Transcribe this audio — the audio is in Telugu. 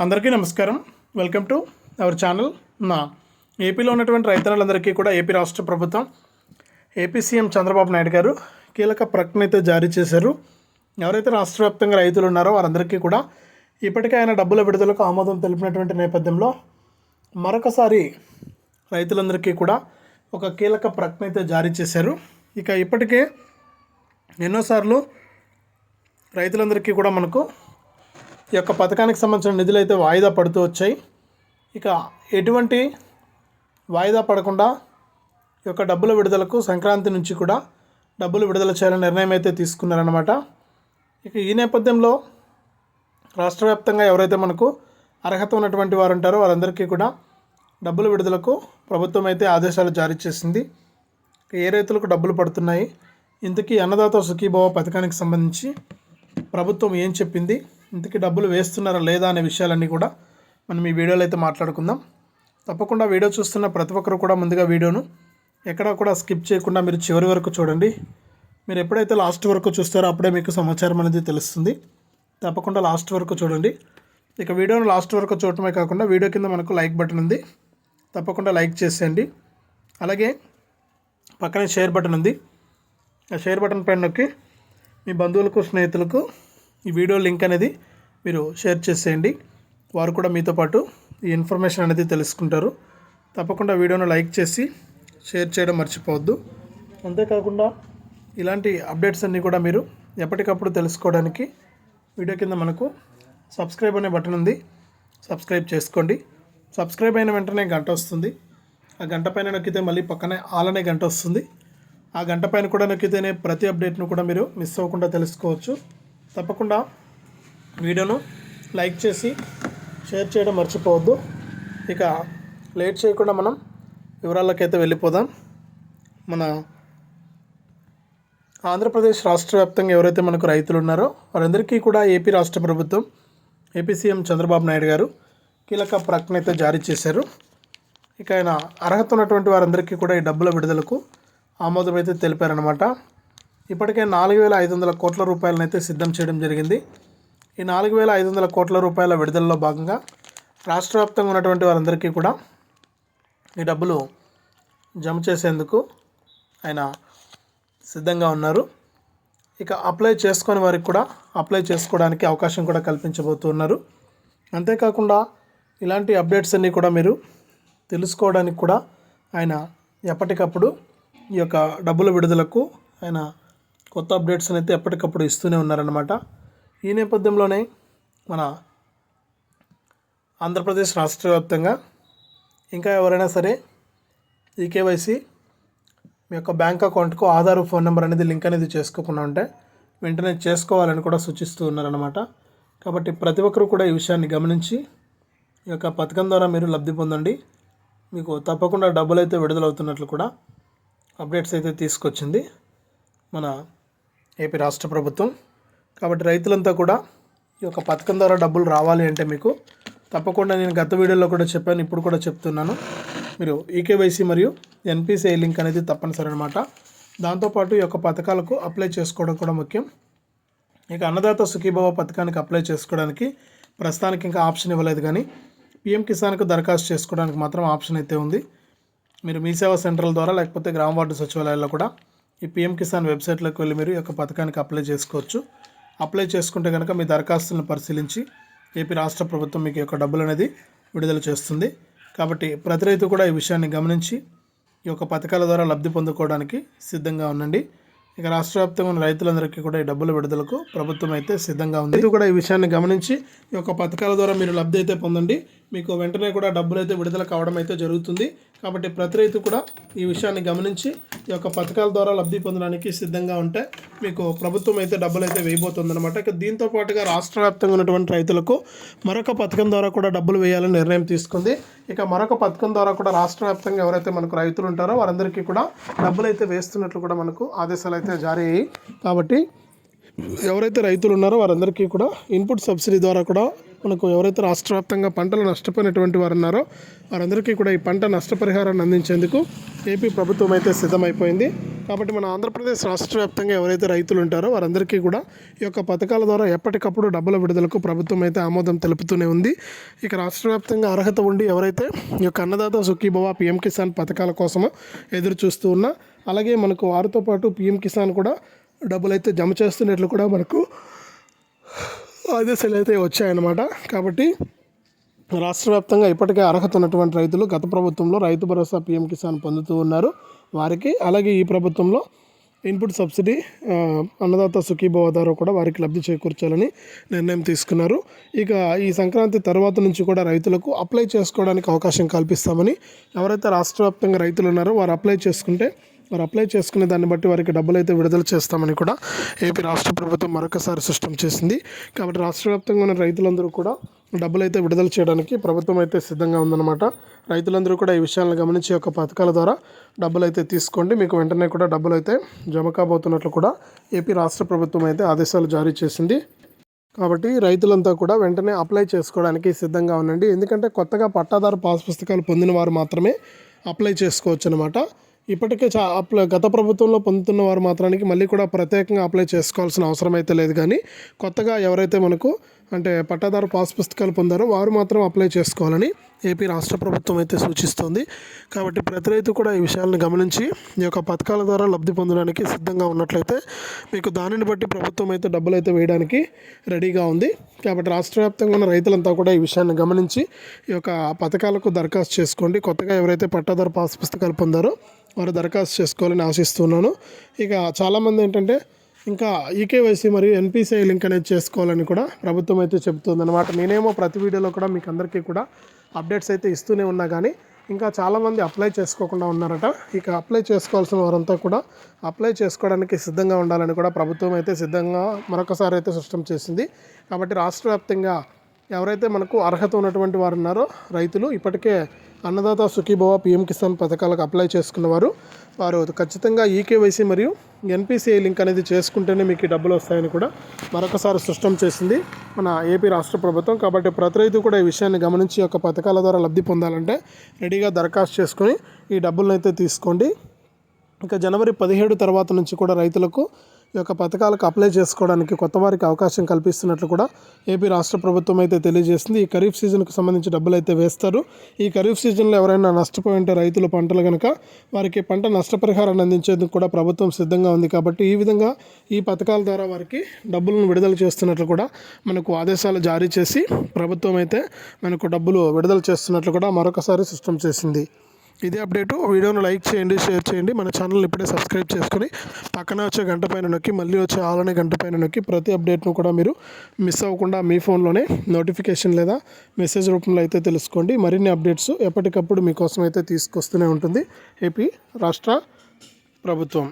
అందరికీ నమస్కారం. వెల్కమ్ టు అవర్ ఛానల్ నా ఏపీలో ఉన్నటువంటి రైతన్నలందరికీ కూడా ఏపీ రాష్ట్ర ప్రభుత్వం ఏపీ సీఎం చంద్రబాబు నాయుడు గారు కీలక ప్రకటన అయితే జారీ చేశారు. ఎవరైతే రాష్ట్ర వ్యాప్తంగా రైతులు ఉన్నారో వారందరికీ కూడా ఇప్పటికే ఆయన డబ్బుల విడుదలకు ఆమోదం తెలిపినటువంటి నేపథ్యంలో మరొకసారి రైతులందరికీ కూడా ఒక కీలక ప్రకటన అయితే జారీ చేశారు. ఇక ఇప్పటికే ఎన్నోసార్లు రైతులందరికీ కూడా మనకు ఈ యొక్క పథకానికి సంబంధించిన నిధులు అయితే వాయిదా పడుతూ వచ్చాయి. ఇక ఎటువంటి వాయిదా పడకుండా ఈ యొక్క డబ్బుల విడుదలకు సంక్రాంతి నుంచి కూడా డబ్బులు విడుదల చేయాలని నిర్ణయం అయితే తీసుకున్నారనమాట ఇక ఈ నేపథ్యంలో రాష్ట్ర వ్యాప్తంగా ఎవరైతే మనకు అర్హత ఉన్నటువంటి వారు ఉంటారో వారందరికీ కూడా డబ్బుల విడుదలకు ప్రభుత్వం అయితే ఆదేశాలు జారీ చేసింది. ఏ రైతులకు డబ్బులు పడుతున్నాయి? ఇంతకీ అన్నదాత సుఖీభావ పథకానికి సంబంధించి ప్రభుత్వం ఏం చెప్పింది? ఇంతకీ డబ్బులు వేస్తున్నారా లేదా అనే విషయాలన్నీ కూడా మనం ఈ వీడియోలో అయితే మాట్లాడుకుందాం. తప్పకుండా వీడియో చూస్తున్న ప్రతి ఒక్కరు కూడా ముందుగా వీడియోను ఎక్కడా కూడా స్కిప్ చేయకుండా మీరు చివరి వరకు చూడండి. మీరు ఎప్పుడైతే లాస్ట్ వరకు చూస్తారో అప్పుడే మీకు సమాచారం అనేది తెలుస్తుంది. తప్పకుండా లాస్ట్ వరకు చూడండి. ఇక వీడియోను లాస్ట్ వరకు చూడటమే కాకుండా వీడియో కింద మనకు లైక్ బటన్ ఉంది. తప్పకుండా లైక్ చేసేయండి. అలాగే పక్కనే షేర్ బటన్ ఉంది. ఆ షేర్ బటన్ పైన నొక్కి మీ బంధువులకు స్నేహితులకు ఈ వీడియో లింక్ అనేది మీరు షేర్ చేసేయండి. వారు కూడా మీతో పాటు ఈ ఇన్ఫర్మేషన్ అనేది తెలుసుకుంటారు. తప్పకుండా వీడియోను లైక్ చేసి షేర్ చేయడం మర్చిపోవద్దు. అంతేకాకుండా ఇలాంటి అప్డేట్స్ అన్నీ కూడా మీరు ఎప్పటికప్పుడు తెలుసుకోవడానికి వీడియో కింద మనకు సబ్స్క్రైబ్ అనే బటన్ ఉంది. సబ్స్క్రైబ్ చేసుకోండి. సబ్స్క్రైబ్ అయిన వెంటనే గంట వస్తుంది. ఆ గంట పైన నొక్కితే మళ్ళీ పక్కనే ఆల్ అనే గంట వస్తుంది. ఆ గంట పైన కూడా నొక్కితేనే ప్రతి అప్డేట్ను కూడా మీరు మిస్ అవ్వకుండా తెలుసుకోవచ్చు. తప్పకుండా వీడియోను లైక్ చేసి షేర్ చేయడం మర్చిపోవద్దు. ఇక లేట్ చేయకుండా మనం వివరాలకైతే వెళ్ళిపోదాం. మన ఆంధ్రప్రదేశ్ రాష్ట్ర వ్యాప్తంగా ఎవరైతే మనకు రైతులు ఉన్నారో వారందరికీ కూడా ఏపీ రాష్ట్ర ప్రభుత్వం ఏపీ సీఎం చంద్రబాబు నాయుడు గారు కీలక ప్రకటన అయితే జారీ చేశారు. ఇక ఆయన అర్హత ఉన్నటువంటి వారందరికీ కూడా ఈ డబ్బుల విడుదలకు ఆమోదం అయితే తెలిపారనమాట ఇప్పటికే నాలుగు వేల ఐదు వందల కోట్ల రూపాయలను అయితే సిద్ధం చేయడం జరిగింది. ఈ నాలుగు వేల ఐదు వందల కోట్ల రూపాయల విడుదలలో భాగంగా రాష్ట్ర వ్యాప్తంగా ఉన్నటువంటి వారందరికీ కూడా ఈ డబ్బులు జమ చేసేందుకు ఆయన సిద్ధంగా ఉన్నారు. ఇక అప్లై చేసుకొని వారికి కూడా అప్లై చేసుకోవడానికి అవకాశం కూడా కల్పించబోతున్నారు. అంతేకాకుండా ఇలాంటి అప్డేట్స్ అన్నీ కూడా మీరు తెలుసుకోవడానికి కూడా ఆయన ఎప్పటికప్పుడు ఈ యొక్క డబ్బుల విడుదలకు ఆయన కొత్త అప్డేట్స్ అయితే ఎప్పటికప్పుడు ఇస్తూనే ఉన్నారన్నమాట. ఈ నేపథ్యంలోనే మన ఆంధ్రప్రదేశ్ రాష్ట్ర వ్యాప్తంగా ఇంకా ఎవరైనా సరే ఈ కేవైసీ మీ యొక్క బ్యాంక్ అకౌంట్కు ఆధార్ ఫోన్ నెంబర్ అనేది లింక్ అనేది చేసుకోకుండా ఉంటే వెంటనే చేసుకోవాలని కూడా సూచిస్తూ ఉన్నారన్నమాట. కాబట్టి ప్రతి ఒక్కరు కూడా ఈ విషయాన్ని గమనించి ఈ యొక్క పథకం ద్వారా మీరు లబ్ధి పొందండి. మీకు తప్పకుండా డబ్బులు అయితే విడుదలవుతున్నట్లు కూడా అప్డేట్స్ అయితే తీసుకొచ్చింది మన ఏపీ రాష్ట్ర ప్రభుత్వం. కాబట్టి రైతులంతా కూడా ఈ యొక్క పథకం ద్వారా డబ్బులు రావాలి అంటే మీకు తప్పకుండా నేను గత వీడియోలో కూడా చెప్పాను ఇప్పుడు కూడా చెప్తున్నాను. మీరు ఈకేవైసీ మరియు ఎన్పిసిఐ లింక్ అనేది తప్పనిసరి అనమాట దాంతోపాటు ఈ యొక్క పథకాలకు అప్లై చేసుకోవడం కూడా ముఖ్యం. ఇక అన్నదాత సుఖీభావ పథకానికి అప్లై చేసుకోవడానికి ప్రస్తుతానికి ఇంకా ఆప్షన్ ఇవ్వలేదు కానీ పిఎం కిసాన్కు దరఖాస్తు చేసుకోవడానికి మాత్రం ఆప్షన్ అయితే ఉంది. మీరు మీ సేవా సెంటర్ల ద్వారా లేకపోతే గ్రామ వార్డు సచివాలయాల్లో కూడా ఈ పిఎం కిసాన్ వెబ్సైట్లోకి వెళ్ళి మీరు ఈ యొక్క పథకానికి అప్లై చేసుకోవచ్చు. అప్లై చేసుకుంటే కనుక మీ దరఖాస్తులను పరిశీలించి ఏపీ రాష్ట్ర ప్రభుత్వం మీకు యొక్క డబ్బులు అనేది విడుదల చేస్తుంది. కాబట్టి ప్రతి రైతు కూడా ఈ విషయాన్ని గమనించి ఈ యొక్క పథకాల ద్వారా లబ్ధి పొందుకోవడానికి సిద్ధంగా ఉండండి. ఇక రాష్ట్ర వ్యాప్తంగా ఉన్న రైతులందరికీ కూడా ఈ డబ్బుల విడుదలకు ప్రభుత్వం అయితే సిద్ధంగా ఉంది. ఇది కూడా ఈ విషయాన్ని గమనించి ఈ యొక్క పథకాల ద్వారా మీరు లబ్ధి అయితే పొందండి. మీకు వెంటనే కూడా డబ్బులు అయితే విడుదల కావడం అయితే జరుగుతుంది. కాబట్టి ప్రతి రైతు కూడా ఈ విషయాన్ని గమనించి ఈ యొక్క పథకాల ద్వారా లబ్ధి పొందడానికి సిద్ధంగా ఉంటే మీకు ప్రభుత్వం అయితే డబ్బులు అయితే వేయబోతుంది అనమాట ఇక దీంతో పాటుగా రాష్ట్ర వ్యాప్తంగా ఉన్నటువంటి రైతులకు మరొక పథకం ద్వారా కూడా డబ్బులు వేయాలని నిర్ణయం తీసుకుంది. ఇక మరొక పథకం ద్వారా కూడా రాష్ట్ర వ్యాప్తంగా ఎవరైతే మనకు రైతులు ఉంటారో వారందరికీ కూడా డబ్బులు అయితే వేస్తున్నట్లు కూడా మనకు ఆదేశాలు అయితే జారీ అయ్యాయి. కాబట్టి ఎవరైతే రైతులు ఉన్నారో వారందరికీ కూడా ఇన్పుట్ సబ్సిడీ ద్వారా కూడా మనకు ఎవరైతే రాష్ట్ర వ్యాప్తంగా పంటలు నష్టపోయినటువంటి వారు ఉన్నారో వారందరికీ కూడా ఈ పంట నష్టపరిహారాన్ని అందించేందుకు ఏపీ ప్రభుత్వం అయితే సిద్ధమైపోయింది. కాబట్టి మన ఆంధ్రప్రదేశ్ రాష్ట్ర వ్యాప్తంగా ఎవరైతే రైతులు ఉంటారో వారందరికీ కూడా ఈ యొక్క పథకాల ద్వారా ఎప్పటికప్పుడు డబ్బుల విడుదలకు ప్రభుత్వం అయితే ఆమోదం తెలుపుతూనే ఉంది. ఇక రాష్ట్ర వ్యాప్తంగా అర్హత ఉండి ఎవరైతే ఈ యొక్క అన్నదాత సుఖీభవ పిఎం కిసాన్ పథకాల కోసమో ఎదురు చూస్తూ ఉన్నా అలాగే మనకు వారితో పాటు పిఎం కిసాన్ కూడా డబ్బులు అయితే జమ చేస్తున్నట్లు కూడా మనకు ఆదేశాలు అయితే వచ్చాయన్నమాట. కాబట్టి రాష్ట్ర వ్యాప్తంగా ఇప్పటికే అర్హత ఉన్నటువంటి రైతులు గత ప్రభుత్వంలో రైతు భరోసా పీఎం కిసాన్ పొందుతూ ఉన్నారు. వారికి అలాగే ఈ ప్రభుత్వంలో ఇన్పుట్ సబ్సిడీ అన్నదాత సుఖీభవ ద్వారా కూడా వారికి లబ్ధి చేకూర్చాలని నిర్ణయం తీసుకున్నారు. ఇక ఈ సంక్రాంతి తర్వాత నుంచి కూడా రైతులకు అప్లై చేసుకోవడానికి అవకాశం కల్పిస్తామని ఎవరైతే రాష్ట్ర వ్యాప్తంగా రైతులు ఉన్నారో వారు అప్లై చేసుకుంటే వారు అప్లై చేసుకునే దాన్ని బట్టి వారికి డబ్బులు అయితే విడుదల చేస్తామని కూడా ఏపీ రాష్ట్ర ప్రభుత్వం మరొకసారి స్పష్టం చేసింది. కాబట్టి రాష్ట్ర వ్యాప్తంగా ఉన్న రైతులందరూ కూడా డబ్బులు అయితే విడుదల చేయడానికి ప్రభుత్వం అయితే సిద్ధంగా ఉందన్నమాట. రైతులందరూ కూడా ఈ విషయాలను గమనించి ఒక యొక్క పథకాల ద్వారా డబ్బులు అయితే తీసుకోండి. మీకు వెంటనే కూడా డబ్బులు అయితే జమ కాబోతున్నట్లు కూడా ఏపీ రాష్ట్ర ప్రభుత్వం అయితే ఆదేశాలు జారీ చేసింది. కాబట్టి రైతులంతా కూడా వెంటనే అప్లై చేసుకోవడానికి సిద్ధంగా ఉండండి. ఎందుకంటే కొత్తగా పట్టాదారు పాస్ పుస్తకాలు పొందిన వారు మాత్రమే అప్లై చేసుకోవచ్చు అనమాట ఇప్పటికే చా అప్లై గత ప్రభుత్వంలో పొందుతున్న వారు మాత్రానికి మళ్ళీ కూడా ప్రత్యేకంగా అప్లై చేసుకోవాల్సిన అవసరం అయితే లేదు కానీ కొత్తగా ఎవరైతే మనకు అంటే పట్టాదారు పాస్ పుస్తకాలు పొందారో వారు మాత్రం అప్లై చేసుకోవాలని ఏపీ రాష్ట్ర ప్రభుత్వం అయితే సూచిస్తోంది. కాబట్టి ప్రతి రైతు కూడా ఈ విషయాలను గమనించి ఈ యొక్క పథకాల ద్వారా లబ్ధి పొందడానికి సిద్ధంగా ఉన్నట్లయితే మీకు దానిని బట్టి ప్రభుత్వం అయితే డబ్బులు అయితే వేయడానికి రెడీగా ఉంది. కాబట్టి రాష్ట్ర వ్యాప్తంగా ఉన్న రైతులంతా కూడా ఈ విషయాన్ని గమనించి ఈ యొక్క పథకాలకు దరఖాస్తు చేసుకోండి. కొత్తగా ఎవరైతే పట్టాదారు పాస్ పుస్తకాలు పొందారో వారు దరఖాస్తు చేసుకోవాలని ఆశిస్తున్నాను. ఇక చాలామంది ఏంటంటే ఇంకా ఈకేవైసీ మరియు ఎన్పిసిఐ లింక్ అనేది చేసుకోవాలని కూడా ప్రభుత్వం అయితే చెబుతుంది అనమాట నేనేమో ప్రతి వీడియోలో కూడా మీకు అందరికీ కూడా అప్డేట్స్ అయితే ఇస్తూనే ఉన్నా కానీ ఇంకా చాలామంది అప్లై చేసుకోకుండా ఉన్నారట. ఇక అప్లై చేసుకోవాల్సిన వారంతా కూడా అప్లై చేసుకోవడానికి సిద్ధంగా ఉండాలని కూడా ప్రభుత్వం అయితే సిద్ధంగా మరొకసారి అయితే స్పష్టం చేసింది. కాబట్టి రాష్ట్ర వ్యాప్తంగా ఎవరైతే మనకు అర్హత ఉన్నటువంటి వారు ఉన్నారో రైతులు ఇప్పటికే అన్నదాత సుఖీభవ పిఎం కిసాన్ పథకాలకు అప్లై చేసుకున్న వారు వారు ఖచ్చితంగా ఈకేవైసీ మరియు ఎన్పిసిఐ లింక్ అనేది చేసుకుంటేనే మీకు డబ్బులు వస్తాయని కూడా మరొకసారి స్పష్టం చేసింది మన ఏపీ రాష్ట్ర ప్రభుత్వం. కాబట్టి ప్రతి రైతు కూడా ఈ విషయాన్ని గమనించి ఒక యొక్క పథకాల ద్వారా లబ్ధి పొందాలంటే రెడీగా దరఖాస్తు చేసుకొని ఈ డబ్బులను అయితే తీసుకోండి. ఇంకా జనవరి పదిహేడు తర్వాత నుంచి కూడా రైతులకు ఈ యొక్క పథకాలకు అప్లై చేసుకోవడానికి కొత్త వారికి అవకాశం కల్పిస్తున్నట్లు కూడా ఏపీ రాష్ట్ర ప్రభుత్వం అయితే తెలియజేసింది. ఈ ఖరీఫ్ సీజన్కు సంబంధించి డబ్బులు అయితే వేస్తారు. ఈ ఖరీఫ్ సీజన్లో ఎవరైనా నష్టపోయి ఉంటే రైతుల పంటలు కనుక వారికి పంట నష్టపరిహారాన్ని అందించేందుకు కూడా ప్రభుత్వం సిద్ధంగా ఉంది కాబట్టి ఈ విధంగా ఈ పథకాల ద్వారా వారికి డబ్బులను విడుదల చేస్తున్నట్లు కూడా మనకు ఆదేశాలు జారీ చేసి ప్రభుత్వం అయితే మనకు డబ్బులు విడుదల చేస్తున్నట్లు కూడా మరొకసారి స్పష్టం చేసింది. ఇదే అప్డేటు. వీడియోను లైక్ చేయండి షేర్ చేయండి. మన ఛానల్ ఇప్పుడే సబ్స్క్రైబ్ చేసుకొని పక్కన వచ్చే గంట పైన నొక్కి మళ్ళీ వచ్చే ఆలనే గంట పైన నొక్కి ప్రతి అప్డేట్ను కూడా మీరు మిస్ అవ్వకుండా మీ ఫోన్లోనే నోటిఫికేషన్ లేదా మెసేజ్ రూపంలో అయితే తెలుసుకోండి. మరిన్ని అప్డేట్స్ ఎప్పటికప్పుడు మీకోసం అయితే తీసుకొస్తూనే ఉంటుంది. ఏపీ రాష్ట్ర ప్రభుత్వం.